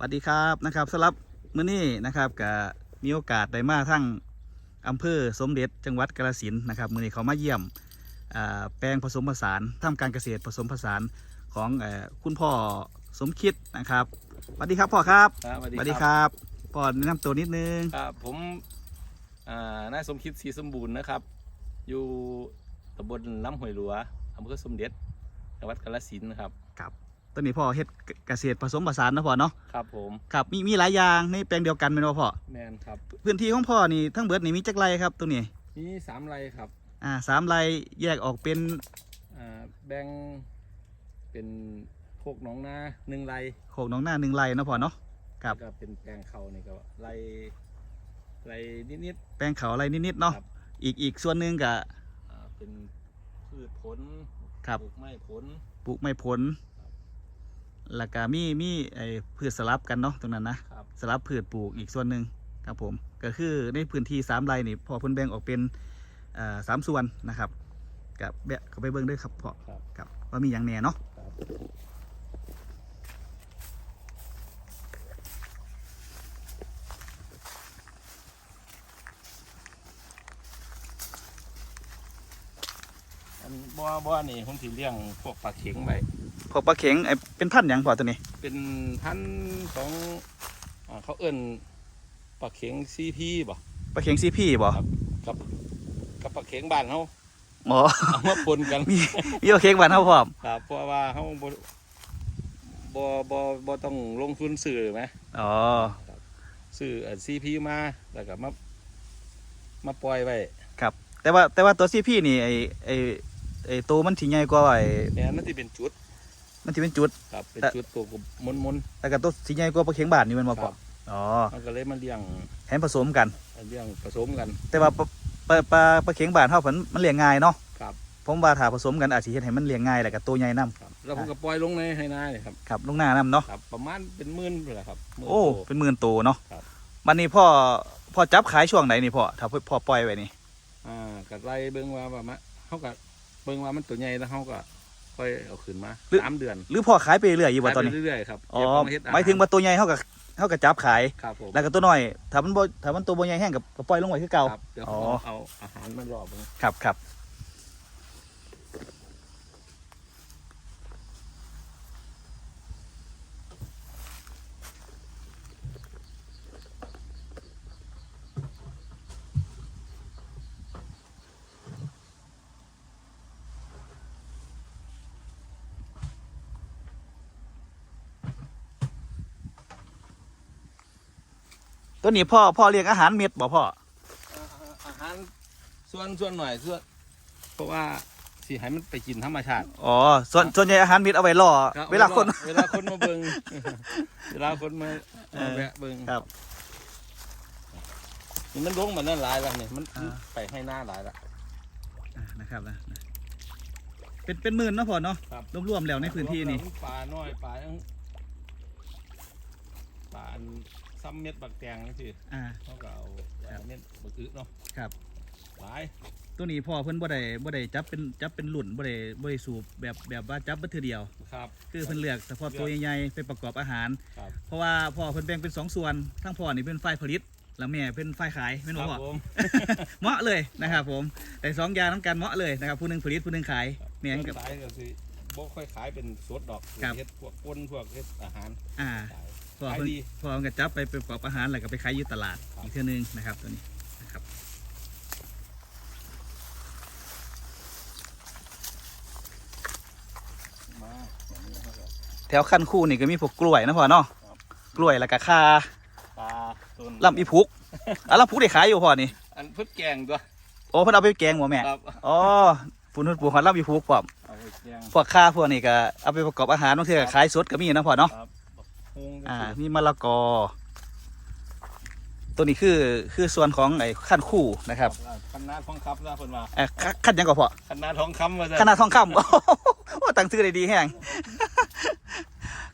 สวัสดีครับนะครับสำหรับมื้อนี้นะครับก็มีโอกาสได้มาทั้งอำเภอสมเด็จจังหวัดกาฬสินธุ์นะครับมื้อนี้เขามาเยี่ยมอ่าแปลงผสมผสานทำการเกษตรผสมผสานของเอ่อคุณพ่อสมคิดนะครับสวัสดีครับพ่อครับครับสวัสสวัสดีดีคครับรับพ่อแนะนำตัวนิดนึงครับผมอ่านายสมคิดศรีสมบูรณ์นะครับ อยู่ตำบลล้ำห้วยหลัวอำเภอสมเด็จจังหวัดกาฬสินธุ์นะครับ ตอนนี้พ่อเฮ็ดเกษตรผสมผสานนะพ่อเนาะครับผมครับมีมีหลายอย่างในแปลงเดียวกันเป็นว่าพ่อแมนครับพื้นที่ของพ่อนี่ทั้งเบิดนี่มีจักไรครับตัวนี้มีสามไรครับอ่าสามไรแยกออกเป็นอ่าแบ่งเป็นโคกหนองนาหนึ่งไรโขกหน้องหน้าหนึ่งไรเนาะพ่อเนาะครับแล้วก็เป็นแปลงเขานี่ก็ไรไรนิดแปลงเขาอะไรนิดๆๆเนาะครับอีกอีกส่วนหนึ่งก็อ่าเป็นพืชผลครับปลูกไม้ผลปลูกไม้ผล แล้วก็มีมีไอ้พืชสลับกันเนาะตรงนั้นนะ ครับ สลับพืชปลูกอีกส่วนหนึ่งครับผม ก็คือในพื้นที่สามไร่นี่พอเพิ่นแบ่งออกเป็นอ่าสามส่วนนะครับกับแบะเขาไปเบิ่งด้วยครับพอครับ ครับว่ามีอย่างแหน่เนาะ ครับอันบ่อบ่อนี่ผมสิเลี้ยงพวกปลาเข็งไว้ พอปลาเข็งไอ้เป็นพันธุ์หยังพอตัวนี้เป็นพันธุ์ของอ่าเขาเอิ้นปลาเข็งซีพีบ่ปลาเข็งซีพี่บ่ครับกับกับปลาเข็งบ้านเขาอ๋อ เอามาปนกัน มีมีปลาเข็งบ้านเฮาพร้อมครับเพราะว่าเขาบ่บ่บ่บ่ต้องลงทุนซื้อไหมอ๋อซื้อซีพีมาแล้วก็มามาปล่อยไว้แต่ว่าแต่ว่าตัวซีพี่นี่ไอ้ไอ้ไอ้ตัวมันสิใหญ่กว่าไอ้แม่นมันสิเป็นจุด มันสิเป็นจุด ครับเป็นแต่จุดตัวมนมนแล้วก็ตัวสิใหญ่กว่าปลาเข็งบ้านนี่แมันบ่ๆพคอรับอ๋อมันก็เลยมาเลี้ยงให้ผสมกันเลี้ยงผสมกัน แต่ว่าปลาปลาปลาปลาเข็งบานเท่ามันมันเลี้ยงง่ายเนาะครับผมว่าถ้าผสมกันอาจจะเฮ็ดให้มันเลี้ยงง่ายแล้วก็ตัวใหญ่นํครับแล้วผมก็ปล่อยลงในให้นาเลยครับครับลงหน้านํเนาะครับประมาณเป็นหมื่นเลยแหละครับหมื่นโอ้ตัวเป็นหมื่นตัวเนาะครับวันนี้พ่อพ่อจับขายช่วงไหนนี่พ่อถ้าพ่อปล่อยไว้นี่อ่ากัไล่เบิ่งว่าว่ามาเขาก็เบิ่งว่ามันตัวใหญ่แล้วเขาก็ ค่อยเอาขึ้นมาสามเดือนหรือพ่อขายไปเรื่อยอยู่บ่ตอนนี้ ขายไปเรื่อยๆครับอ๋อ เก็บเาเฮ็ดอหมายถึงว่าตัวใหญ่เฮาก็เฮาก็จับขาย ครับผมแล้วก็ตัวน้อย ถ้ามันบ่ถ้ามันตัวบ่ใหญ่แห้งก็ก็ปล่อยลงไว้คือเก่า ครับเดี๋ยวอ๋อเอาเอาอาหารมารอบเบิ่งครับครับ ตัวนี้พ่อพ่อเลี้ยงอาหารเม็ดบ่พ่ออาหารส่วนส่วนหน่อยส่วนเพราะว่าสิให้มันไปกินธรรมชาติ อ๋อ ส่วนส่วนใหญ่อาหารเม็ดเอาไว้ล่อรับเวลาคน เวลาคนมาเบิ่งเวลาคนมาเออมาแวะเบิ่งครับนี่มันลงมานั่นหลายแล้วเนี่ยมันอ่าไปให้หน้าหลายแล้วอะนะครับนะนะเป็นเป็นหมื่นเนาะพ่อเนาะครับรวมๆแล้วในพื้นที่นี่ปลาน้อยปลาทั้งปลาอัน ซ้ำเม็ดบักแตงนี่สิอ่า เขาก็เอาครับ เม็ดบักอึเนาะครับ หลายตัวนี้พ่อเพิ่นบ่ได้บ่ได้จับเป็นจับเป็นหลุ่นบ่ได้บ่ได้สูบแบบแบบว่าจับเบัดเทื่อเดียว ครับคือเพิ่นเลือกเฉพาะตัวใหญ่ๆไปประกอบอาหาร ครับเพราะว่าพ่อเพิ่นแบ่งเป็นสองส่วนทั้งพ่อนี่เป็นฝ่ายผลิต แล้วแม่เป็นฝ่ายขายแม่นคบ่รับพ่อผม เหมาะเลยนะครับผมแต่สองอย่างนํกันเหมาะเลยนะครับผู้หนึงผลิตผู้หนึงขายแม่นกับ ขายก็สิบ่ค่อยขายเป็นสดดอกครับ เฮ็ดพวกก้นพวกเฮ็ดอาหารอ่า ขาย พ่อขายเพิ่นดีพ่อเพิ่นก็จับไปประกอบอาหารแล้วก็ไปขายอยู่ตลาดครับอีกเทื่อนึงนะครับตัวนี้นะครับมาอย่างนี้เขาก็แถวขั้นคู่นี่ก็มีพวกกล้วยนะพ่อเนาะครับ กล้วยแล้วก็คาปลาต้นลำอีพุกอะลำพุกได้ขายอยู่พ่อนี่อันเพิ่นแกงตัวโอ้เพิ่นเอาไปแกงบ่แม่ครับอ๋อปุ่นเพิ่นปลูกหอดลำอีพุกพร้อมเอาไปแกง พวกข้าพวกนี้ก็เอาไปประกอบอาหารบางทีก็ขายสดก็มีนะพ่อเนาะครับพุง อ่ามีมะละกอ ตัวนี้คือคือส่วนของไอ้ขั้นคู่นะครับคันนาทองคำนะเพิ่นว่าเอ่อขั้นขั้นหยังก็พอคันนาทองคำว่าขนาดทองคำโอ้โหตั้งชื่อได้ดีแฮง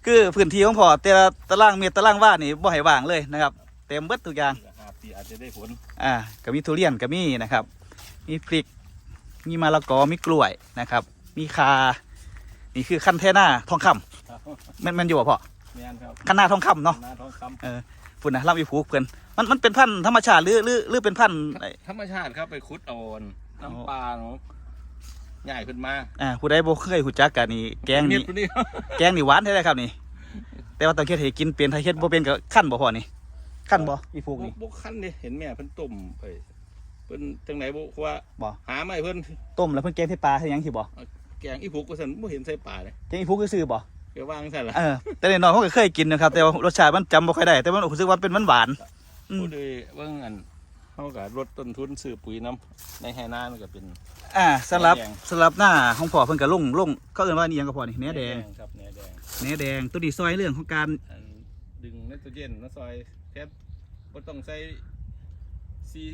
คือพื้นที่ของพ่อแต่ละตารางเมตรตารางว่านี่บ่ให้ว่างเลยนะครับ เต็มเบิดทุกอย่างห้าปีอาจจะได้ผลอ่าก็มีทุเรียนก็มีนะครับ มีพริกมีมะละกอมีกล้วยนะครับ มีคา นี่คือขั้นเทน่าทองคำครับแมันแมันอยู่บ่พ่อ แม่นครับขนาดทองคำเนาะนาทองคพุ่นนะลำอีผูกเพิ่นมันมันเป็นพันธุ์ธรรมชาติหรือหรือหรือเป็นพันธุ์ไอ้ำธรรมชาติครับไปขุดเอาน้ำปลาเนาะใหญ่ขึ้นมาอ่าผู้ใดบ่เคยหูจักกันนี่แกงนี่เฮ็ดตัวนี้แกงนี่หวานแท้ๆครับนี่ แต่ว่าตอนเฮ็ดให้กินเป็นถ้าเฮ็ดบ่เป็นก็คั่นบ่พอนี่คั่นบ่อีผูกนี่ บุกขั้นนี่เห็นแม่เพิ่นต้มไปเพิ่นจังไหนบุว่าบ่ หาไม่เพิ่นต้มแล้วเพิ่นแกงใส่ปลาให้หยังสิบ่แกงอีผูกก็สันบ่เห็นใส่ปลาเลยแกงอีผูกซื่อๆ บ่แกวางใส่ละเออแต่น้อยๆผมก็เคยกินนะครับ แต่ว่ารสชาติมันจำบ่ค่อยได้ แต่มันรู้สึกว่าเป็นหวานๆอืมผู้ใดเบิ่งอันเฮาก็ลดต้นทุนซื้อปุ๋ยน้ำในไหนามันก็เป็น อ่าสำหรับแหน่แดงสำหรับหน้าของพ่อเพิ่นก็ลงลงเขาเอิ้นว่านี่หยังก็พอนี่แหนแดงครับแหนแดงแหนแดงตัวนี้ซอยเรื่องของการอันดึงไนโตรเจนมาซอยแทบบ่ต้องใส่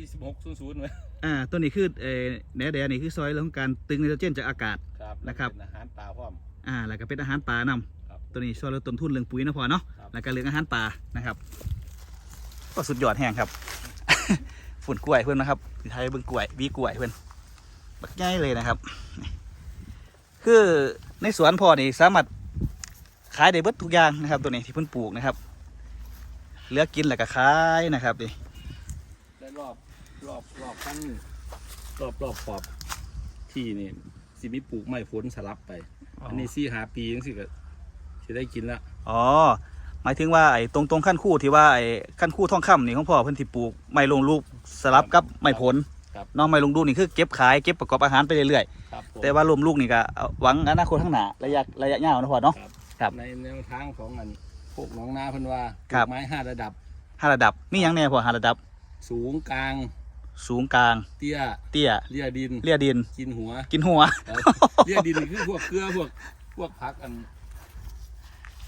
4600ไว้อ่าตัวนี้คือเอ่อแหนแดงนี่คือซอยเรื่องของการตึงไนโตรเจนจากอากาศครับนะครับ เป็นอาหารปลาพร้อม อ่าแล้วก็เป็นอาหารปลานำครับ ตัวนี้ช่วยลดต้นทุนเรื่องปุ๋ยนะพอเนาะครับ แล้วก็เรื่องอาหารปลานะครับ ก็สุดยอดแห้งครับฝุ่นกล้วยเพื่อนนะครับที่ไทยเบิ่งกล้วยวีกล้วยเพื่อนบักใหญ่เลยนะครับ คือในสวนพอนี่สามารถขายได้เบิดทุกอย่างนะครับ ตัวนี้ที่เพิ่นปลูกนะครับเหลือกินแล้วก็ขายนะครับนี่ได้รอบรอบรอบขั้นรอบรอบขอบที่นี่สิมีปลูกไม้ผลสลับไป อันนี้สี่หาปีจังสิก็จะได้กินละอ๋อ หมายถึงว่าไอ้ตรงตรงขั้นคู่ที่ว่าไอ้ขั้นคู่ทองคำนี่ของพ่อเพิ่นที่ปลูกไม้ลงลูกสลับกับไม้ผลครับเน้องไม้ลงลูกนี่คือเก็บขายเก็บประกอบอาหารไปเรื่อยครับผมๆแต่ว่ารวมลูกนี่ก็เอาหวังอนาคตข้างหน้าระยะระยะยาวนะพ่อเนาะ ครับในแนวทางของอันพวกหน้องนาเพิ่นว่าครับปลูกไม้ห้าระดับห้าระดับมีหยังแน่พ่อห้าระดับ สูงกลาง สูงกลาง เตี้ย เตี้ย เลี่ยดิน เลี่ยดิน กินหัว กินหัวเออเลี่ยดินนี่คือพวกเกลือพวกพวกผักอัน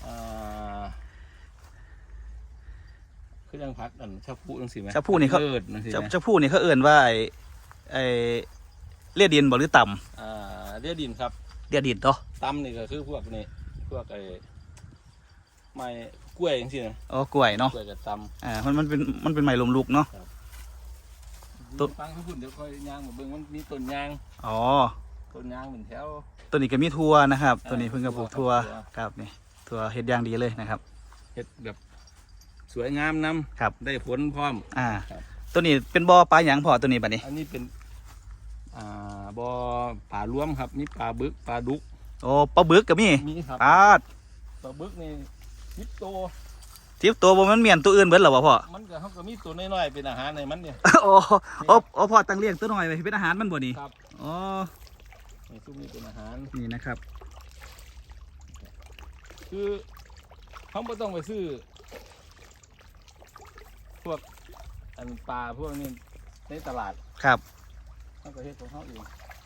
อ่าคือยังผักอันชาพูจังสิไหมชาพูนี่เขาเลิศจังสิจะไหมจะพูดนี่เขาเอื่นว่าไอ้ไอ้เลี่ยดินบ่หรือต่อ่าเลี่ยดินครับำเลี่ยดินเนาะตำนี่ก็คือพวกนี่พวกไอ้ไม้กล้วยจังสินะอ๋อกล้วยเนาะกล้วยกับตอ่ามันมันเป็นมันเป็นไม้ลมลุกเนาะำ ต้นฟังเขาพูดเดี๋ยวค่อยย่างมาเบิ่งมันมีต้นยางอ๋อ ต้นยางเป็นแถว ตัวนี้ก็มีทัวนะครับ ตัวนี้อ่าเพิ่งกระปลูกทัทัววครับนี่ทัวเฮ็ดอย่างดีเลยนะครับ เฮ็ดแบบสวยงามนำครับ ได้ผลพร้อม อ่า ครับ ตัวนี้เป็นบ่อปลาหยังพอตัวนี้บัดนี้ อันนี้เป็นอ่าบ่อป่ารวมครับมีปลาบึกปลาดุกโอ้ปลาบึกก็มีมีครับปลาดปลาบึกนี่ยิบโต ทิปตัวบ่มันเมียนตัวอื่นเบิดเหรอวะพ่อ มันก็เขาก็มีตัวน้อยๆเป็นอาหารในมันเนี่ย โอ้โอ้โอ้พ่อตั้งเลี้ยงตัวน้อยไว้เป็นอาหารมันบ่นี่ครับ อ๋อนี่ซุมนี้เป็นอาหาร นี่นะครับ คือเขาไม่ต้องไปซื้อ พวกอันปลาพวกนี้ในตลาดครับ เขาก็เฮ็ดของเขาเอง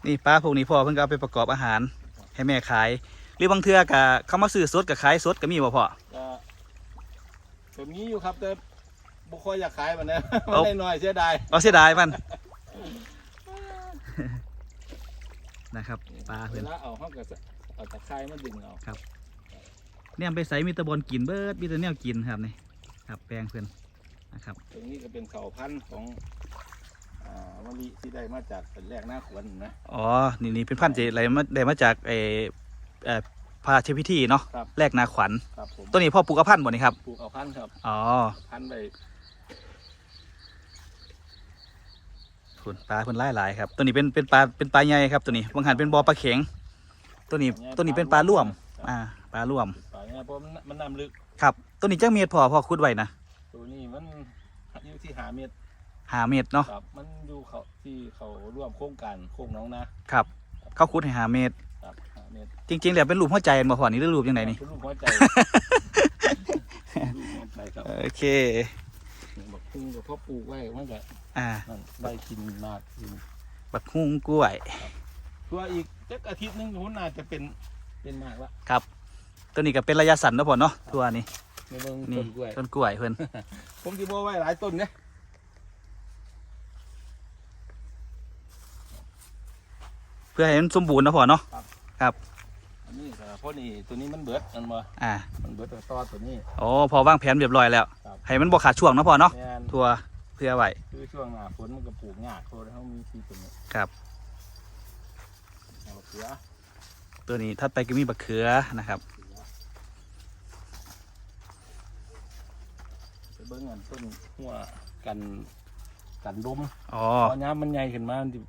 นี่ปลาพวกนี้พ่อเพิ่นก็เอาไปประกอบอาหาร ให้แม่ขาย หรือบางเทื่อก็เขามาซื้อสดก็ขายสดก็มีบ่พ่อ ก็ ก็มีอยู่ครับแต่บุค่อยอยากขายมันนะมันเอาได้น้อยเสียดายเอาเสียดายมันนะครับปลาเวเพิ่นลาเอาเขาก็จะเอาตะไคร้มาดึงเอาเนี่ยไปใส่มีแตะบอลกินเบิดมีแต่แนวกินครับนี่ครับแปลงเพิ่นนะครับ ตรงนี้ก็เป็นเข่าพันธุ์ของอ่ามะลิที่ได้มาจากเป็นแรกหน้าขวนนะอ๋อนี่นี่เป็นพันธุ์ที่อะไรมาได้มาจากไอเอ่อ พระราชพิธีเนาะครับแรกนาขวัญครับผมตัวนี้พ่อปลูกกระพันธุ์บ่นี่ครับปลูกเอาพันธุ์ครับอ๋อพันธุ์ไปคุณปลาเพิ่นหลายหลายๆครับตัวนี้เป็นเป็นปลาเป็นปลาใหญ่ครับตัวนี้บางหันเป็นบ่อปลาเข็งตัวนี้ตัวนี้เป็นปลาร่วม อ่า ปลาร่วมปลาเนี่ยเพราะมันมันน้ำลึกครับ ตัวนี้จังเม็ดพ่อพ่อคุดไว้นะตัวนี้มันอยู่ที่หาเม็ดหาเม็ดเนาะครับ มันอยู่เขาที่เขาร่วมโครงการโครงน้องนะครับ เขาคุดให้หาเม็ดครับหา เม็ดจริงๆแล้วเป็นรูปหัวใจบ่พ่อนี่หรือรูปยังไงนี่ เป็นรูปหัวใจรูปหัวใจครับโอเคบอกพึ่งกับพ่อปลูกไว้มันก็อ่านั่นได้กินมากกินบักฮุ้งกล้วย ตัวอีกจักอาทิตย์หนึงผมน่าจะเป็นเป็นมากละครับ ตัวนี้ก็เป็นระยะสั้นเนาะพ่อเนาะตัวนี้ในเบิ่งนี่ต้นกล้วยต้นกล้วยเพิ่นผมจะบอกไว้หลายต้นเนี่ยเพื่อให้มันสมบูรณ์เนาะพ่อเนาะ อันนี้ก็เพราะนี่ตัวนี้มันเบิดมันมาอ่ามันเบิดต่อตัวนี้ โอ้พอวางแผนเรียบร้อยแล้ว ครับ ให้มันบ่ขาดช่วงเนาะพ่อเนาะแม่นทัวเพื่อไว้คือช่วงหน้าฝนมันก็ปลูกยากเพราะเขามีที่ตรงนี้ครับเอาเสือตัวนี้ถัดไปก็มีบักเขือนะครับเบิ้งอันต้นหัวกันกันลมอ๋อ พอน้ำมันใหญ่ขึ้นมามันจะ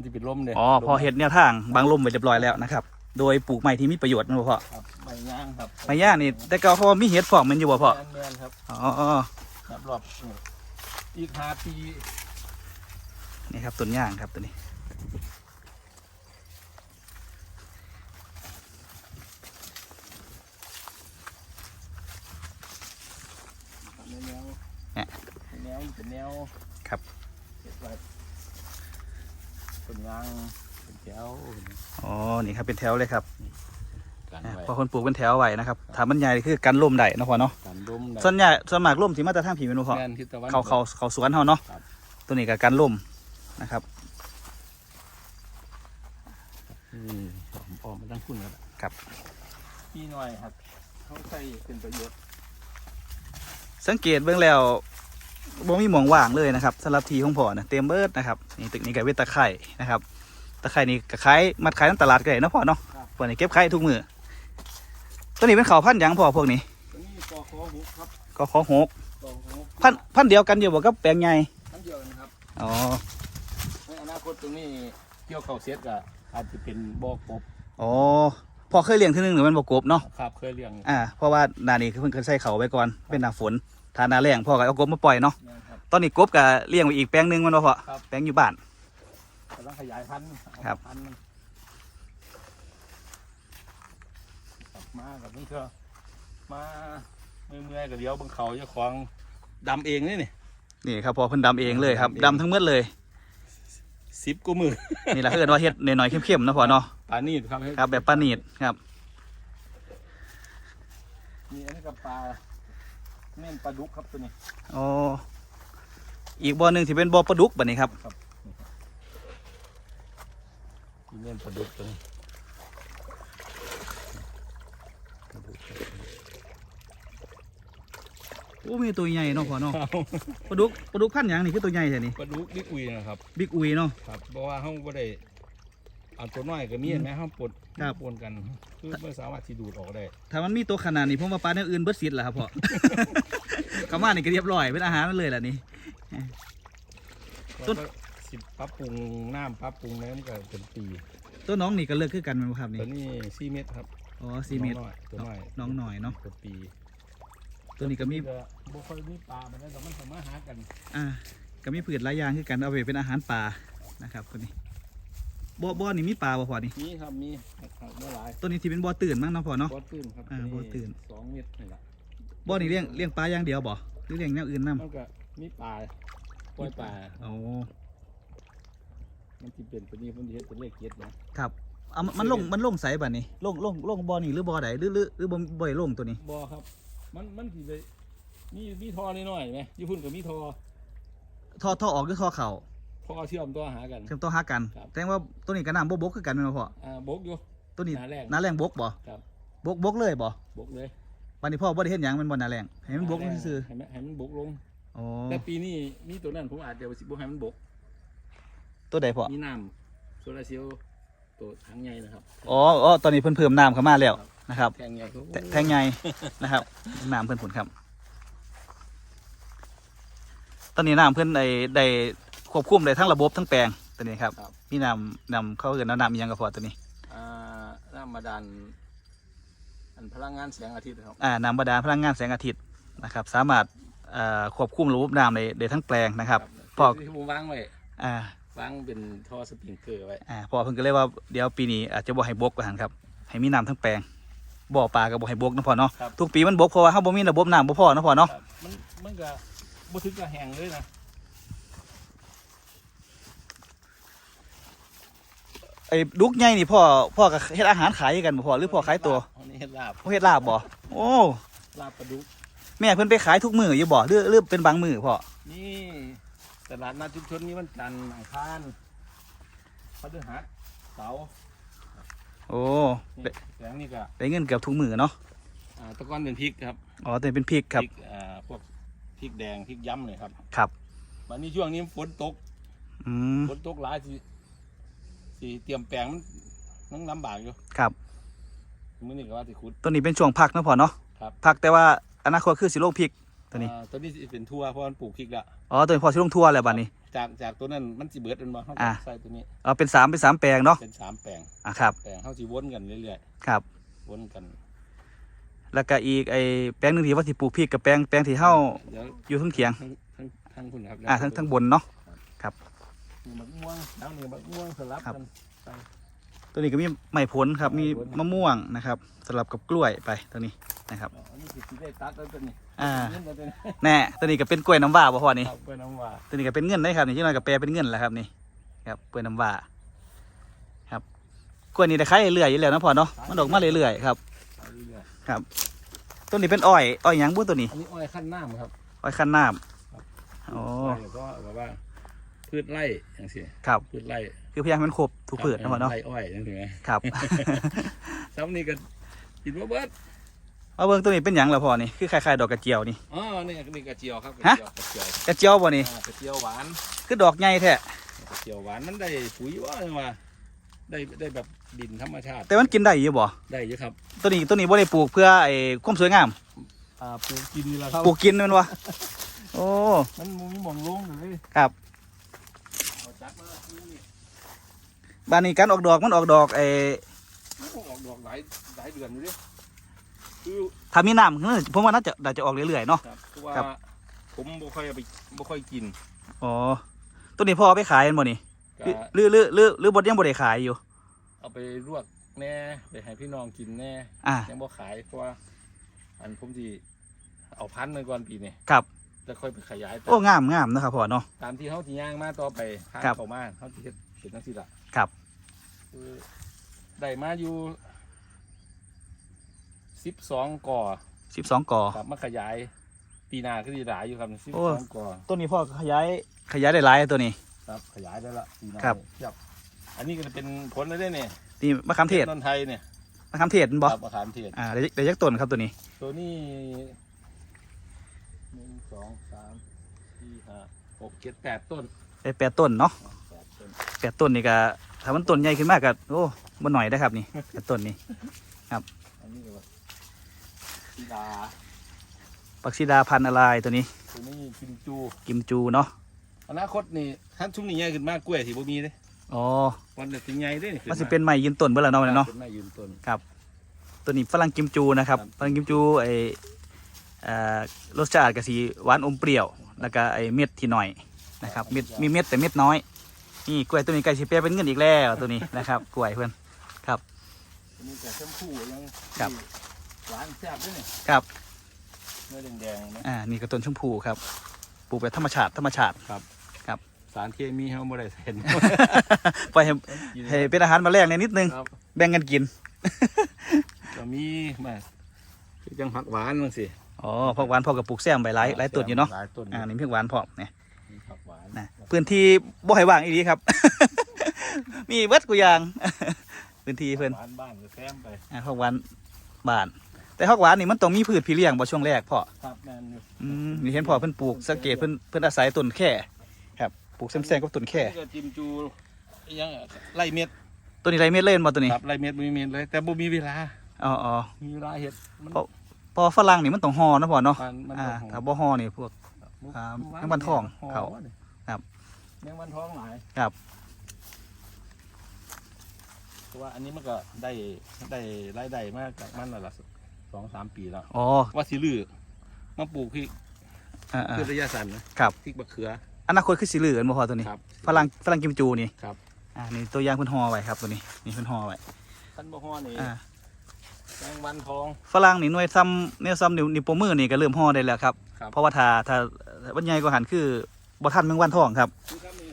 มันจะเป็นลมเลยอ๋อพอเห็ดแนวทางบางลมไปเรียบร้อยแล้วนะครับ โดยปลูกใหม่ที่มีประโยชน์นะพ่อครับใบย่างครับใบย่านี่แต่เก่าเขาว่ามีเห็ดพอกมันอยู่บ่พ่อแมนแมนครับอ๋อครับรอบนี่อีกห้าปีนี่ครับต้นย่างครับตัวนี้ในแนวเนี่ยในแนวมันเป็นแนวครับ เก็บไว้ต้นยางเป็นแถวอ๋อนี่ครับเป็นแถวเลยครับกันอะไว้พอคนปลูกเป็นแถวไว้นะครับถ้ามันใหญ่คือกันลมได้เนาะพ่อเนาะกันลมได้ส่วนใหญ่ส่วนมากลมที่มาแต่ทางผีเมนูพ่อแม่นทิศตะวันเขาเขาเขาสวนเขาเนาะครับตัวนี้กับกันลมนะครับอืมออกออกมาตั้งคุณครับครับพี่หน่อยครับเขาใช้เป็นประโยชน์ สังเกตเบื้องแล้ว บ่มีหมองว่างเลยนะครับสำหรับทีของพ่อนะเต็มเบิดนะครับนี่ตึกนี้กับเวทตะไคร่นะครับตะไคร่นี่กระขายมัดขายในตลาดก็ได้เนาะพ่อเนาะพวกนี้เก็บขายทุกมือตัวนี้เป็นเขาวพันธุ์หยังพ่อพวกนี้ตัวนี้กอคอหุบครับก็ขอหกกอคอหุบพันธุ์พันธุ์เดียวกันอยู่บ่กับแปลงใหญ่อันเดียวนะครับอ๋อในอนาคตตรงนี้เกี่ยวเข้าเสียก็อาจจะเป็นบ่อกบอ๋อพอเคยเลี้ยงทีนึงหรือมันบ่กบเนาะครับเคยเลี้ยงอ่าเพราะว่าหนานี้คือเพิ่งเคยใส่เขาไว้ก่อนเป็นหน้าฝน ถ้าหน้าแรงพ่อก็เอากบมาปล่อยเนาะนะครับ ตอนนี้กบก็เลี้ยงไว้อีกแปลงหนึงมันบ่พ่อครับ แปลงอยู่บ้าน กำลังขยายพันธุ์เอาครับ พันธุ์มันกลับมากับนี่เถอะมาเมื่อยๆกับเดียวเบางเขาเจ้าของดำเองนี่นี่นี่ครับพอเพิ่นดำเองเลยครับดำเองดำทั้งหมดเลยสิบกูมือนี่แหละคือว่าเฮ็ดหน่อยๆเข้มๆนะพ่อเนาะปลานีดครับครับแบบปานีดครับนี่อันนี้กับปลา เม่นปลาดุกครับตัวนี้อ๋ออีกบ่อหนึงที่เป็นบ่อปลาดุกบัดนี้ครับนี่เม่นปลาดุกตัวนี้โอ้มีตัวใหญ่เนาะพ่อเนาะปลาดุกปลาดุกพันธุ์หยังนี่คือตัวใหญ่แท้นี่ปลาดุกบิ๊กอุยนะครับบิ๊กอุยเนาะครับเพราะว่าเขาไม่ได้ เอาตัวน้อยกับมีเห็นไหมเขาปนครับ ปนกันคือไม่สามารถที่ดูดออกได้ถ้ามันมีตัวขนาดนี้ผมว่าปลาอย่างอื่นเบิดสิทธิ์ล่ะครับพ่อกลับมานี่ก็เรียบร้อยเป็นอาหารมันเลยล่ะนี่ ต้ต้นนสิปรับปรุงน้ำปรับปรุงน้ำก็เป็นปีตัวน้องนี่ก็เลิกคือกันแม่นบ่ครับนี่ตัวนี้สี่เมตรครับอ๋อสี่เมตรน้องน้อยตัวน้อยน้องหน่อยเนาะ เป็นปีตัวนี้ก็มี ก็บ่ค่อยมีปลามันนะแต่มันสามารถหากันอ่าก็มีพืชหลายอย่างคือกันเอาไปเป็นอาหารปลานะครับตัวนี้ บ่อบ่อนี่มีปลาบ่พอนี่มีครับมีครับเมื่อหลายตัวนี้ที่เป็นบ่อตื่นมั้งเนาะพอเนาะบ่อตื้นครับอ่าบ่อตื้นสองเมตรนี่แหละบ่อนี่เลี้ยงเลี้ยงปลาอย่างเดียวบ่หรือเลี้ยงอย่างอื่นนํมันก็มีปลาปล่อยปลาโอ้มันที่เป็นตัวนี้มันที่เฮ็ดเป็นเลขเจ็ดนะครับเอามันมันลงมันลงใสบัดนี้ลงลงลงบ่อนี่หรือบ่อใดหรือหรือหรือบ่บ่ได้ลงตัวนี้บ่ครับ มันมันที่ไปมีมีท่อน้อยๆไหมญี่ปุ่นก็มีท่อท่อท่อออกหรือท่อเข้า ท่อเชื่อมตัวหากัน เชื่อมต่อหากันครับ แสดงว่าตัวนี้ก็น้ำบ่บกคือกันแม่นบ่พ่ออ่าบกอยู่ ตัวนี้หน้าแรงน้าแรงบกบ่ครับ บกบกเลยบ่บกเลยวันนี้พ่อบ่ได้เฮ็ดหยังมันบ่น้าแรงให้มันบกหาแรงซื่อให้มันให้มันบกลง ๆอ๋อแต่ปีนี้มีตัวนั้นผมอาจจะสิบ่ให้มันบก ตัวใดพ่อมีน้ำโซลาร์เซลล์ตัวถังใหญ่นะครับ อ๋ออ๋อตอนนี้เพิ่นเพิ่มน้ำเข้ามาแล้วนะครับ แทงใหญ่เขาแทแทงใหญ่นะครับน้ำเพื่อนผลครับ ตอนนี้น้ำเพื่อนได้ได้ ควบคุมได้ทั้งระบบทั้งแปลงตัวนี้ครับมีน้ำนำเข้าเกินน้ำอิหยังกระพอตัวนี้ อ่าน้ำบาดาลอันพลังงานแสงอาทิตย์ครับ อ่าน้ำบาดาลพลังงานแสงอาทิตย์นะครับ สามารถอ่าควบคุมระบบน้ำได้ได้ทั้งแปลงนะครับพอที่ผมวางไว้อ่าวางเป็นท่อสปริงเกอร์ไว้อ่าพอเพิ่นก็เลยว่าเดี๋ยวปีนี้อาจจะบ่ให้บกว่าหั่นครับ ให้มีน้ำทั้งแปลงบ่อปลาก็บ่ให้บกนะพอเนาะครับทุกปีมันบกเพราะว่าเฮาบ่มีระบบน้ำบ่พอนะพอเนาะ ครับมันมันก็บ่ถึงกับแห้งเลยนะ ไอ้ดุกใหญ่นี่พ่อพ่อก็เฮ็ดอาหารขายกันบ่พ่อหรือพ่อขายตัวอันนี้เฮ็ดลาบพ่อเฮ็ดลาบบ่โอ้ลาบปลาดุกแม่เพิ่นไปขายทุกมื้ออยู่บ่หรือหรือเป็นบางมื้อพ่อนี่ตลาดนัดชุมชนนี้มันจันทร์อังคารพฤหัสเสาร์โอ้นี่ได้แสงนี่ก็ได้เงินเกือบทุกมื้อเนาะอ่าแตะก้อนเป็นพริกครับอ๋อแต่เป็นพริกครับพริกอ่าพวกพริกแดงพริกย้ำเลยครับครับวันนี้ช่วงนี้ฝนตกอืมฝนตกหลายสิ สิเตรียมแปลงมันมันลำบากอยู่ครับ มื้อนี้ก็ว่าสิขุด ตัวนี้เป็นช่วงพักเนาะพ่อเนาะครับ พักแต่ว่าอนาคตคือสิลงพริกตัวนี้ อ่าตัวนี้สิเป็นทั่วเพราะมันปลูกพริกแล้วอ๋อตัวนี้พอสิลงทั่วแล้วบัดนี้ จากจากตัวนั้นมันสิเบิดมันมาเขาอ่า ใส่ตัวนี้เอาเป็นสามเป็นสามแปลงเนาะเป็นสามแปลงอะครับแปลงเขาสิวนกันเรื่อยครับ ๆวนกันแล้วก็อีกไอ้แปลงหนึงที่ว่าสิปลูกพริกกับแปลงแปลงที่เฮาเดี๋ยวอยู่ทั้งเถียง ทั้งทั้งทั้งคุณครับอ่าทั้งทั้งบนเนาะ นี่มะม่วงแล้วนี่มะม่วงสลับครับกันไปตัวนี้ก็มีไม้ผลครับ มีไม้ผลมะม่วงนะครับ สลับกับกล้วยไปตัวนี้นะครับอ๋ออันนี้คือที่ได้ตัดแล้วตัวนี้อ่า เงินแล้วตัวนี้แน่ตัวนี้ก็เป็นกล้วยน้ำว้าบ่พอนี่ ครับเป็นน้ำว่าตัวนี้ก็เป็นเงินได้ครับนี่ที่น้อยก็แปลเป็นเงินแหละครับนี่ครับกล้วยน้ำว้าครับกล้วยนี่ได้ขายเรื่อยๆอยู่แล้วนะพอเนาะมันออกมาเรื่อยๆครับไปเรื่อยตัวนี้เป็นอ้อยอ้อยหยังบุตัวนี้ๆอันนี้อ้อยขั้นน้ำครับอ้อยขั้นน้ครับำโอ้อ้อยก็แบบว่า พืชไร่อย่างเสียครับ พืชไร่คือพยายามให้มันครบทุกพืชนะพอเนาะไร่อ้อยนั่นถูกไหมครับซ้ำนี่ก็กินว่าเบิดเอาเบิ่งตัวนี้เป็นหยังล่ะพอนี่คือคล้ายๆดอกกระเจียวนี่อ๋อนี่นี่กระเจียวครับกระฮะเจียวกระเจียวกระเจียวบ่นี่อ่ากระเจียวหวานคือดอกใหญ่แท้กระเจียวหวานมันได้ปุ๋ยว่าจังว่าได้ได้แบบดินธรรมชาติแต่มันกินได้อยู่บ่ได้เยอะครับตัวนี้ตัวนี้บ่ได้ปลูกเพื่อไอ้ความสวยงามอ่าปลูกกินนี่แหละครับปลูกกินแมันวะโอ้มันมีหมองลงเลยครับ เอาจัดมาปลูกนี่ บ้านนี้การออกดอกมันออกดอกไอ้โอ้ออกดอกหลายหลายเดือนอยู่ดิคือถ้ามีน้ำคือผมว่าน่าจะน่าจะออกเรื่อยๆเนาะ ครับคือว่าครับ ผมบ่ค่อยเอาไปบ่ค่อยกินอ๋อตัวนี้พ่อเอาไปขายแม่นบ่นี่ก็หรือหรือหรือหรือบดยังบ่ได้ขายอยู่ เอาไปลวกแน่ไปให้พี่น้องกินแน่อ่า ยังบ่ขายเพราะว่า อันผมสิเอาพันธุ์หนึงก่อนปีนี้ครับ แล้วค่อยไปขยายต่โอ้งามงามนะครับพ่อเนาะ ตามที่เฮาสิย่างมาต่อไปทางครับเข้ามาเฮาสิเฮ็ดเป็นจังซี่ล่ะครับ คือได้มาอยู่12ก่อ12ก่อ ครับมาขยายปีหน้าก็สิหลายอยู่ครับโอ้12ก่อตัวนี้พ่อขยายขยายได้หลายตัวนี้ ครับขยายได้ละปีหน้าครับนี่ครับ อันนี้ก็จะเป็นผลได้เนี่ยนี่มะขามเทศนนไทยเนี่ยมะขามเทศแม่นบ่ครับมะขามเทศ อ่าได้ได้ยักต้นครับตัวนี้ ตัวนี้หนึ่งสองสามสี่ห้าหกเจ็ดแปดต้นได้แปดต้นเนาะแปดต้นแปดต้นนี่ก็ ถ้ามันต้นใหญ่ขึ้นมากก็โอ้บ่หน่อยได้อครับนี่แปดต้นนี่อันนี้ก็ว่าสีดาปักซิดาพันธุ์อะไรตัวนี้ตัวนี้กิมจูกิมจูเนาะอนาคตนี่ท่านชุ่มนี่ใหญ่ขึ้นมากกล้วยที่บ่มีเลยอ๋อวันนี้สิใหญ่เด้นี่มันสิเป็นไม้ยืนต้นเบิ่แล้วเนาะเนาะเป็นไม้ยืนต้นตัวนี้ฝรั่งกิมจูนะครับครับฝรั่งกิมจูไอเอ่อรสชาติก็สีหวานอมเปรี้ยว แล้วก็ไอเม็ดที่หน่อยนะครับ เม็ดมีเม็ดแต่เม็ดน้อย นี่กล้วยตัวนี้ใกล้สิแปลเป็นเงินอีกแล้วตัวนี้นะครับ กล้วยเพื่อนตัวนี้แต่ชมพูยังครับหวานแซ่บด้วยนี่ครับเนื้อแดงๆนะอ่านี่ก็ต้นชมพูครับปลูกแบบธรรมชาติธรรมชาติสารเคมีเฮาบ่ได้ใส่ปล่อยให้ให้เป็นอาหารแมาแรงในนิดนึงครับแบ่งกันกินก็มีมาคือจังผักหวานจังซี่อ๋อพวกหวานพอกับปลูกแซมใบหลายหลายต้นอยู่เนาะหลายต้นอ่านี่เพียงหวานพร้อมเนี่ยมีผักหวา นนะพื้นที่บ่ให้ว่างอีดีครับ มีเบิดกูอย่าง พื้นที่เพิ่นหวานบ้านก็แซมไปอ่าผักหวานบาน แต่ผักหวานนี่มันต้องมีพืชพี่เลี้ยงบ่ช่วงแรกพ่อครับแม่นอยู่อืมนี่เห็นพ่อเพิ่นปลูกสังเกตเพิ่นเพิ่นอาศัยต้นแค่ครับปลูกแซมๆกับต้นแค่นี่ก็จิ้มจูอิหยังอะไล่เม็ดตัวนี้ไรเม็ดเล่นบ่ตัวนี้ครับไล่เม็ดบ่มีเม็ดเลย แต่บ่มีเวลา อ๋ออ๋อ มีเวลาเฮ็ดมันเพราะ พอฝรั่งนี่มันต้องห่อนะพ่อเนาะมันมันอ่าบ่ถ้าหอมบ่ห่อนี่พวก อ่าแมงวันทองเขาครับ แมงวันทองหลายครับ เพราะว่าอันนี้มันก็ได้ได้รายได้มากจากมันและละสองสามปีแล้ว อ๋อว่าสิลือมาปลูกพริกอ่าพืชระยะสั้นนะครับ พริกมะเขือๆอนาคตคือสิเหลือกันบ่พ่อตัวนี้ ครับฝรั่งฝรั่งกิมจูนี่ครับ อ่านี่ตัวอย่างเพิ่นห่อไว้ครับตัวนี้ นี่เพิ่นห่อไว้ท่านบ่ฮ้อนี่อ่า แมงวันทอง ฝรั่งนี่หน่วยซ้ำเนี่ยซ้ำนิ้วนิ้วโป้งมือนี่ก็เริ่มห่อได้แล้วครับ ครับ เพราะว่าถ้าถ้าวันใหญ่กว่าหันคือ บ่ทันแมงวันทองครับนี่ครับนี่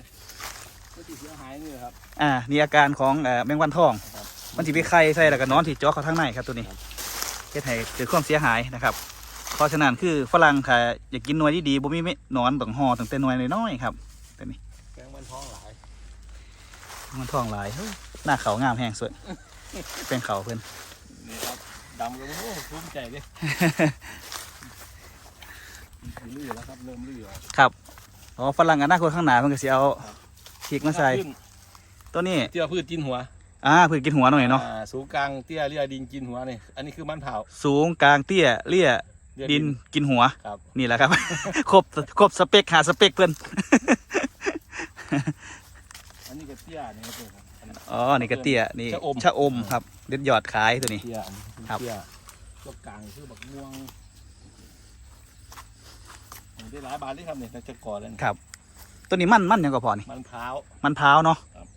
มันสิเสียหายนี่ครับอ่านี่อาการของเอ่อแมงวันทองครับมันสิไปไข่ใส่แล้วก็นอนที่เจาะเขาทางในครับตัวนี้ครับเฮ็ดให้เกิดความเสียหายนะครับ เพราะฉะนั้นคือฝรั่งถ้าอยากกินหน่วยดีๆบ่มีเม็ดหนอนต้องห่อตั้งแต่หน่วยน้อยๆครับแมงวันทองหลายแมงวันทองหลายเฮ้ยหน้าเขางามแห้งสวยเป็นเขาเพิ่นนี่ครับดำก็โอ้ภูมิใจเลยลื่นแล้วครับเริ่มลื่นแล้วครับ อ๋อฝรั่งอนาคตข้างหน้ามันก็สิเอาพริกมาใส่ขึ้นตัวนี้เตี้ยพืชกินหัวอ่าเพื่อกินหัวหน่อยเนาะอ่สูงกลางเตี้ยเรียดินกินหัวนี่อันนี้คือมันเผาสูงกลางเตี้ยเลี่ยเรียกดินกินหัวครับนี่แหละครับครบครบสเปคหาสเปคเพื่อนอันนี้ก็เตี้ยนี่ครับอันนี้อ๋อนี่กระเตี้ยนี่ชะอมชะอมครับเด็ดยอดขายตัวนี้เตี้ยอันนี้เป็นครับเตี้ยตัวกลางคือบักม่วงอันนี้ ได้หลายบาทเลยครับเนี่ยจะก่อแล้วนี่ครับ ตัวนี้มันมันหยังก็พอนี่มันพร้าว มันพร้าวเนาะครับ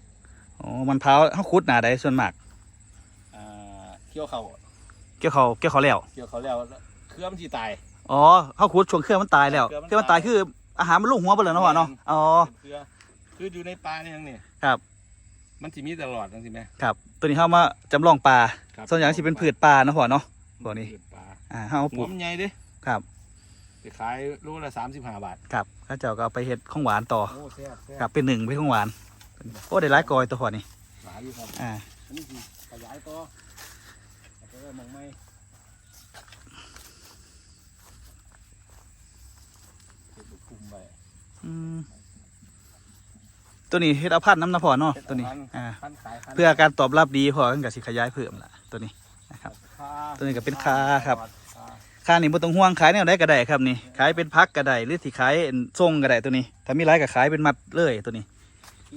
อ๋อมันพร้าวเขาคุดหนาได้ส่วนมากอ่าเคี่ยวเขาเกี่ยวเขาเกี่ยวเขาแล้วเคี่ยวเขาแล้วเครือมันที่ตาย อ๋อเขาคุดช่วงเครื่องมันตายแล้วเครื่องมันเครื่องมันตายตาย คืออาหารมันลงหัวไปเลยเนาะพ่อเนาะแม่นอ๋อเป็นเครือคืออยู่ในปลาเนี่ยนี่ครับ มันสิมีตลอดนั่นสิไหมครับ ตัวนี้เข้ามาจำลองปลาครับ ส่วนใหญ่สิเป็นพืชปลาเนาะพ่อเนาะบ่นี่พืชปลาอ่าเขาเอาปหัลูวกมันใหญ่เด้ครับ ไปขายรูละสามสิบห้าบาทครับเขาเจ้าก็เอาไปเฮ็ดของหวานต่อโอ้แซ่บแซ่บครับเป็นหนึ่งเป็นของหวาน โอ้ได้หลายกอยตัวพ่อนี่หลายอยู่ครับอ่าอันนี้คือขยายต่อเอาไปไว้หมองไม่เก็บไปคุมไว้ อืมตัวนี้เฮ็ดเอาพันธุ์น้ำนะพ่อเนาะตัวนี้อ่าพันขายพันเพื่อการตอบรับดีพอกันกับสิขยายเพิ่มล่ะตัวนี้นะครับค่าตัวนี้ก็เป็นคาครับค่า ค่านี่บ่ต้องห่วงขายแนวใดก็ได้ครับนี่ขายเป็นพักก็ได้หรือสิขายเป็นทรงก็ได้ตัวนี้ ถ้ามีหลายก็ขายเป็นมัดเลยตัวนี้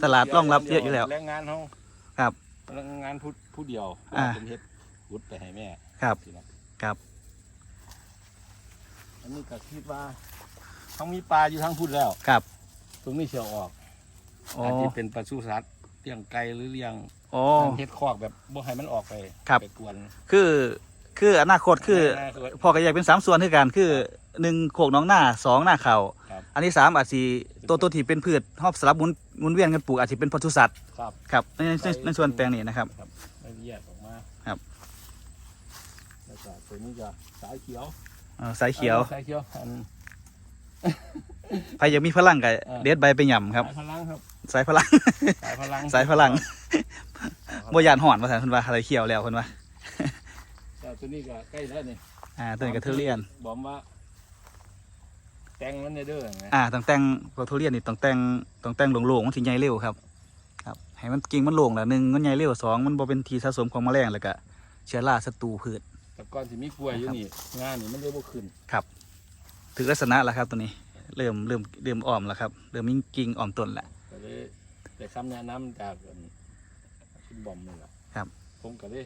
ตลาดรองรับเยอะอยู่แล้วแรงงานเขาครับแรงงานผู้ผู้เดียวอ่า เป็นเฮ็ดพุดไปให้แม่ครับสินะครับครับอันนี้ก็คิดว่าต้องมีปลาอยู่ทั้งพุดแล้วครับ ตรงนี้เชียวออกอ๋ออาจจะเป็นปลาสุสัตว์เลี้ยงไก่หรือเลี้ยงอ๋อ เฮ็ดคอกแบบบ่ให้มันออกไปครับ ไปกวนคือ คืออนาคตคือแน่ๆพอก็แยกเป็นสามส่วนคือกันคือหนึ่งโขกน้องหน้าสองหน้าเขาครับ อันที่สามอาจสิตัวตัวที่เป็นพืชรอบสลับหมุนหมุนเวียนกันปลูกอาจจะเป็นปศุสัตว์ครับ ครับในในในส่วนแปลงนี้นะครับ ครับไม่แยกออกมาครับ แล้วก็ตัวนี้จะสายเขียวเอ่อสายเขียวสายเขียวอัน ใครอยากมีพลังก็เออ เด็ดใบไปหย่ำครับ สายพลังครับ สายพลัง สายพลังสายพลังครับบ่ยานห่อนภาษาเพิ่นว่าอะไรเขียวแล้วเพิ่นว่าแต่ตัวนี้ก็ใกล้แล้วนี่อ่าตัวนี้ก็ทุเรียน บอกว่า แต่งมันเนี่ยเด้อไงอ่าต้องแต่งก็ทุเรียนนี่ต้องแต่งต้องแต่งโล่งๆมันสิใหญ่เร็วครับ ครับ ให้มันกิ่งมันโล่งแล้วหนึ่งมันใหญ่เร็วสองมันบ่เป็นที่สะสมของแมลงแล้วก็เชื้อราศัตรูพืชแต่ก่อนที่มีกล้วยอยู่นี่งานนี่มันได้บ่ขึ้นถึงลักษณะแล้วครับตัวนี้ เริ่มเริ่มเริ่มอ่อมแล้วครับ เริ่มมีกิ่งอ่อมต้นแล้วก็เลยแต่คำแนะนำจากอันคุณบอมนี่แหละครับ ผมก็เลย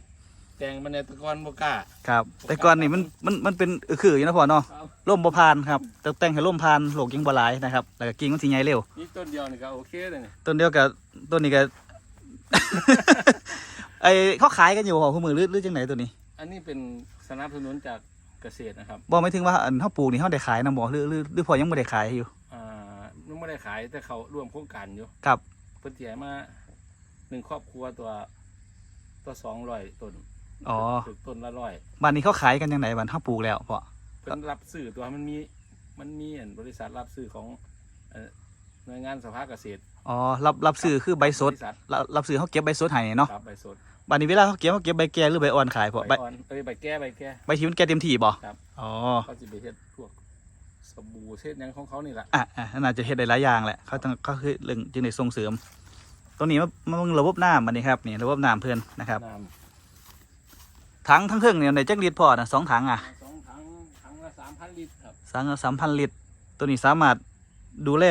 แต่งมันในตะกอนบ่กล้า ครับ แต่ก่อนนี่มันมันมันเป็นอือคืออยู่นะพ่อเนาะครับ ร่มบ่พานครับแต่แต่งให้ร่มพานโลกยิ่งบ่หลายนะครับแล้วก็กิ่งมันสิใหญ่เร็ว นี่ต้นเดียวนี่ก็โอเคเลยนี่ต้นเดียวกับต้นนี้ก็ ไอเขาขายกันอยู่หอคู่มือหรือหรือจังไหนตัวนี้อันนี้เป็นสนับสนุนจากเกษตรนะครับบอกไม่ถึงว่าอันเขาปลูกนี่เขาได้ขายนะบอกหรือหรือหรือพอยังไม่ได้ขายอยู่อ่านุ่มไม่ได้ขายแต่เขาร่วมโครงการอยู่ครับเพิ่นสิให้มาหนึ่งครอบครัวตัวตัวสองร้อยต้น อ๋อถึงต้นละร้อยบ้านนี้เขาขายกันยังไงบ้านเขาปลูกแล้วพอเพิ่นรับซื้อตัวมันมีมันมีอันบริษัทรับซื้อของเอ่อหน่วยงานสภาเกษตรอ๋อรับรับซื้อคือใบสดบริษัทรับรับซื้อเขาเก็บใบสดให้เนาะครับใบสดบ้านนี้เวลาเขาเก็บเขาเก็บใบแก่หรือใบอ่อนขายพอใบใบอ่อนเอ้ยใบแก้ใบแก้ใบที่มันแก่เต็มที่บ่ครับอ๋อเขาจะไปเฮ็ดพวกสบู่เช็ดหยังของเขานี่แหละอะอะน่าจะเฮ็ดได้หลายอย่างแหละเขาต้องเขาคือเรื่องจึงได้ส่งเสริมตัวนี้มันมันระบบน้ำมันนี่ครับนี่ระบบน้ำเพื่อนนะครับน้ ถังทั้งเครื่องเนี่ยในจักรีดพอนะสองถังอะำสองถังถังละสามพันลิตรครับสังสามพันลิตร ตัวนี้สามารถดูแล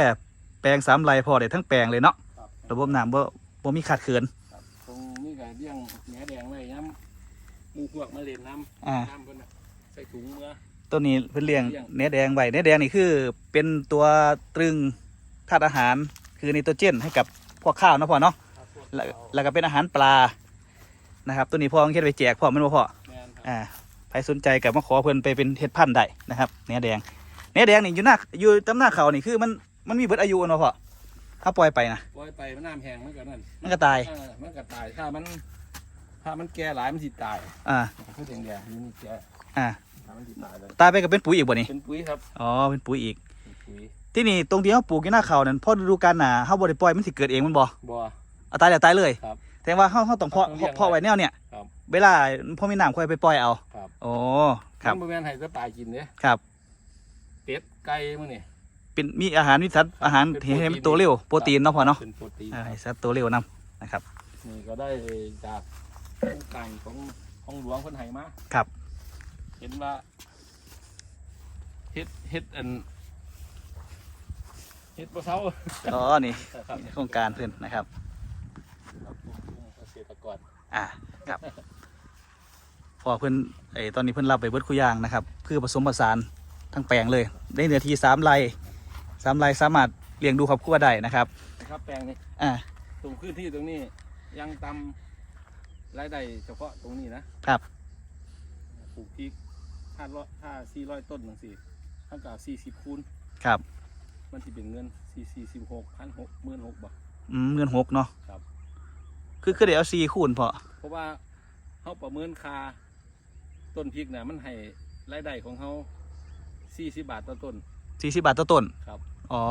แปลงสามไรพอได้ทั้งแปลงเลยเนาะครับระบบน้ำบ่บ่มีขาดเขินครับตรงนี้ก็เลี้ยงแหนแดงไว้ย้ำหมูพวกมาเล่นน้ำอ่าน้ำเพิ่นน่ะใส่ถุงเมื่อตัวนี้เพิ่นเลี้ยงเลี้ยงเนื้อแดงไว้เนื้อแดงนี่คือเป็นตัวตรึงธาตุอาหารคือไนิโตรเจนให้กับพวกข้าวเนาะพ่อเนาะครับพวกแล้วเขาแล้วก็เป็นอาหารปลา นะครับตัวนี้พ่อต้องเฮ็ดไปแจกพ่อแมันบ่พ่อแมนครับอ่าใครสนใจกับมาขอเพิ่นไปเป็นเฮ็ดพันธุ์ได้นะครับเนื้อแดงเนื้อแดงนี่อยู่หน้าอยู่ตำหน้าเขานี่คือมันมันมีเบิดอายุเนาะพ่อถ้าปล่อยไปนะปล่อยไปมันน้ำแห้งมันก็นั่นมันก็ตายเออมันก็ตายถ้ามัน ถ้ามันแก่หลายมันสิตาย อ่าคือแดงแดงๆนี่มันแก่อ่าถ้ามันสิตายเลยตายไปก็เป็นปุ๋ยอีกบ่นี่เป็นปุ๋ยครับอ๋อเป็นปุ๋ยอีกเป็นปุ๋ยที่นี่ตรงที่เขาปลูกอยู่หน้าเขานั่นพอฤดูกาลหนาเขาบ่ได้ปล่อยมันสิเกิดเองมันบ่บัวเอาตายแล้วตายเลยครับ แต่ว่าเขาเขาต้องเพาะต้องเลี้ยงเพาะไว้แนวเนี่ยครับ เวลาพอมีน้ำค่อยไปปล่อยเอาครับโอ้ครับมันบ่แม่นให้ก็ตายกินเด้ครับ เป็ดไก่มื้อนี่เป็นมีอาหารวิสัตว์อาหารเป็นที่ให้มันโปรตีนโตเร็วโปรตีนเนาะพอเนาะเป็นโปรตีนอ่าให้สัตว์โตเร็วนํนะครับ นี่ก็ได้จากโครงการของของหลวงเพิ่นให้มาครับ เห็นว่าเฮ็ดเฮ็ดอันเฮ็ดบ่เซาอ๋อนี่ครับ โครงการเพื่อนนะครับครับกลุ่มเกษตรกรอ่าครับพอเพื่อนไอ้ตอนนี้เพื่อนรับไปเบิดคุยางนะครับเพื่อผสมผสานทั้งแปลงเลย ได้เนื้อที่สามไร่สามไร่สามารถเลี้ยงดูครอบครัวได้นะครับนะครับแปลงนี้อ่าตรงพื้นที่ตรงนี้ยังตำรายได้เฉพาะตรงนี้นะครับปลูกพริกถ้าร้อยถ้าสี่ร้อยต้นหนึ่งสี่เท่ากับสี่สิบคูณครับ มันจะเป็นเงินสี่สี่สิบหกพันหกหมื่นหกบาทอืมเงินหกเนาะครับ คือคือเดี๋ยวเอาซีคูณพอเพราะว่าเขาประเมินค่าต้นพริกนะมันให้รายได้ของเขาสี่สิบบาทต่อต้นสี่สิบบาทต่อต้นครับอ๋อ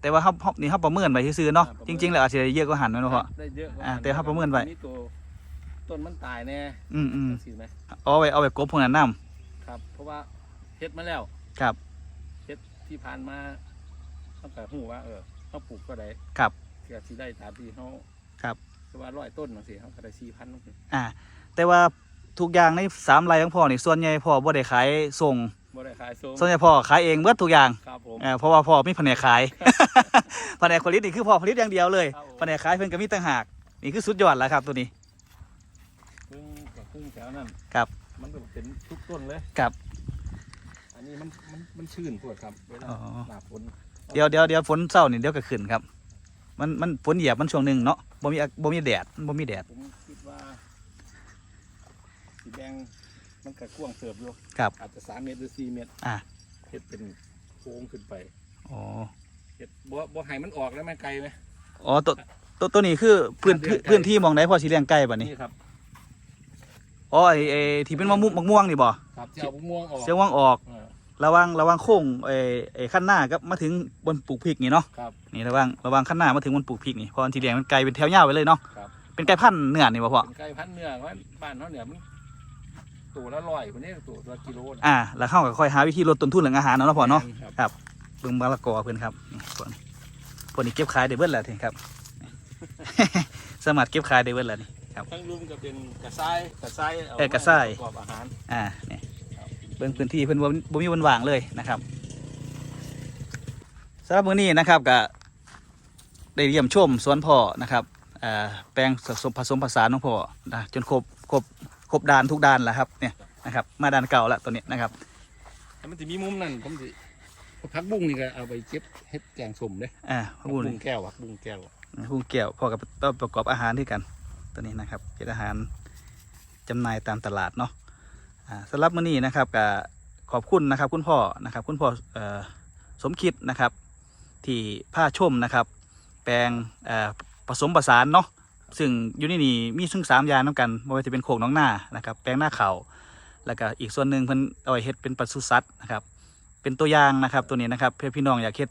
แต่ว่าเขาเขานี่เขาประเมินไว้ซื่อๆเนาะอ่าประจเมินริงๆแล้วอาจจะได้เยอะกว่าหันไหมเนาะพ่อ ได้เยอะกว่อ่าแต่เขาประเมินไว้ มีตัวต้นมันตายแน่อืมอืมสิไหมเอาไว้เอาไว้กบพวกนั้นนํครับ เพราะว่าเฮ็ดมาแล้วครับ เฮ็ดที่ผ่านมาตั้งแต่หูว่าเออเขาปลูกก็ได้ครับ เกือบสิได้ตามที่เขาครับ คือว่าร้อยต้นจังซี่เขาก็ได้สี่พันจังซี่อ่า แต่ว่าทุกอย่างในสามไร่ของพ่อนี่ส่วนใหญ่พ่อบ่ได้ขายส่ง บ่ได้ขายส่งส่วนใหญ่พ่อขายเองเบิดทุกอย่างครับผม เอ่อเพราะว่าพ่อมีแผนกขาย แผนกผลิตนี่คือพ่อผลิตอย่างเดียวเลยครับผม แผนกขายเพิ่นก็มีต่างหากนี่คือสุดยอดแล้วครับตัวนี้ครึ่งกับครึ่งแถวนั้นครับ มันก็เป็นทุกต้นเลย ครับ อันนี้มันมันมันชื้นปวดครับเวลาอ๋อ หน้าฝนเดี๋ยวเดี๋ยวเดี๋ยวฝนเศร้านี่เดี๋ยวก็ขึ้นครับ มันมันฝนเหยียบมันช่วงหนึ่งเนาะบ่มีบ่มีแดดบ่มีแดดผมคิดว่าสีแดงมันก็กว้างเติบอยู่ครับอาจจะสามเมตรหรือสี่เมตรอ่าเฮ็ดเป็นโค้งขึ้นไปอ๋อเฮ็ดบ่บ่ให้มันออกแล้วมันไกลไหมอ๋อตัวตัวตัวนี้คือพื้นเดือนไกลพื้นที่มองได้พ่อสิเลี้ยงไก่บัดนี้นี่ครับอ๋อไอ้ไอ้ที่เป็นมะม่วงมะม่วงนี่บ่ครับเจ้าม่วงออกเสียงว่างออกเออ ระวังระวังโค้งไอ้ไอ้ขั้นหน้ากับมาถึงบนปลูกพริกนี่เนาะครับนี่ระวังระวังขั้นหน้ามาถึงบนปลูกพริกนี่เพอทีเลี้ยงมันไกลเป็นแถวยาวไปเลยเนาะครับเป็นไก่พันธุ์เนื้อนี่บ่พ่อเป็นไก่พันธุ์เนื้อว่าบ้านเขาเนี่ยมันตัวละร้อยคนนี้ตัวละกิโลนะอ่าแล้วเข้าก็ค่อยหาวิธีลดต้นทุนเรื่องอาหารเนาะเนาะพ่อเนาะครับเบิ่งมะละกอเพิ่นครับนี่พวกนี้พวกนี้เก็บขายได้เบิดแล้วทีครับ สามารถเก็บขายได้เบิดแล้วนี่ ครับ ทั้งรุมก็เป็นกระซ้ายกระซ้ายเอาเออกระซ้ายประกอบอาหาร อ่านี่ครับ เบิ่งพื้นที่เพิ่นบ่บ่มีวันว่างเลยนะครับสำหรับมื้อนี้นะครับก็ได้เยี่ยมชมสวนพ่อนะครับอ่าแปลงผสมผสมผสานของพ่อนะจนครบครบครบด้านทุกด้านแล้วครับเนี่ยนะครับ มาด้านเก่าแล้วตัวนี้นะครับแล้วมันจะมีมุมนั่นผมสิพักบุ้งนี่ก็เอาไปเก็บเฮ็ดแกงส้มเด้อ่าผักพูดบุ้งแก้วผักบุ้งแก้วพุงเกี่ยวพอกับต้องประกอบอาหารที่กัน ตัวนี้นะครับเป็นอาหารจำหน่ายตามตลาดเนาะอ่า สำหรับมื้อนี้นะครับก็ขอบคุณนะครับคุณพ่อนะครับคุณพ่ออสมคิดนะครับที่ผ้าชมนะครับ แปลงผสมผสานเนาะซึ่งอยู่ในนี่มีซึ่งสามยาน้ำกันไม่ว่าจะเป็นโขกน้องหน้านะครับ แปลงหน้าเขาแล้วก็อีกส่วนหนึ่งเพิ่นเอาไว้เฮ็ดเป็นปศุสัตว์นะครับเป็นตัวอย่างนะครับตัวนี้นะครับเพื่อพี่น้องอยากเฮ็ด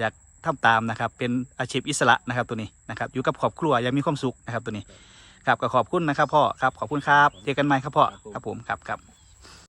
อยากทำตามนะครับ เป็นอาชีพอิสระนะครับตัวนี้นะครับอยู่กับครอบครัวยังมีความสุขนะครับตัวนี้ ครับก็ขอบคุณนะครับพ่อครับขอบคุณครับเจอกันใหม่ครับพ่อครับผมครับครับ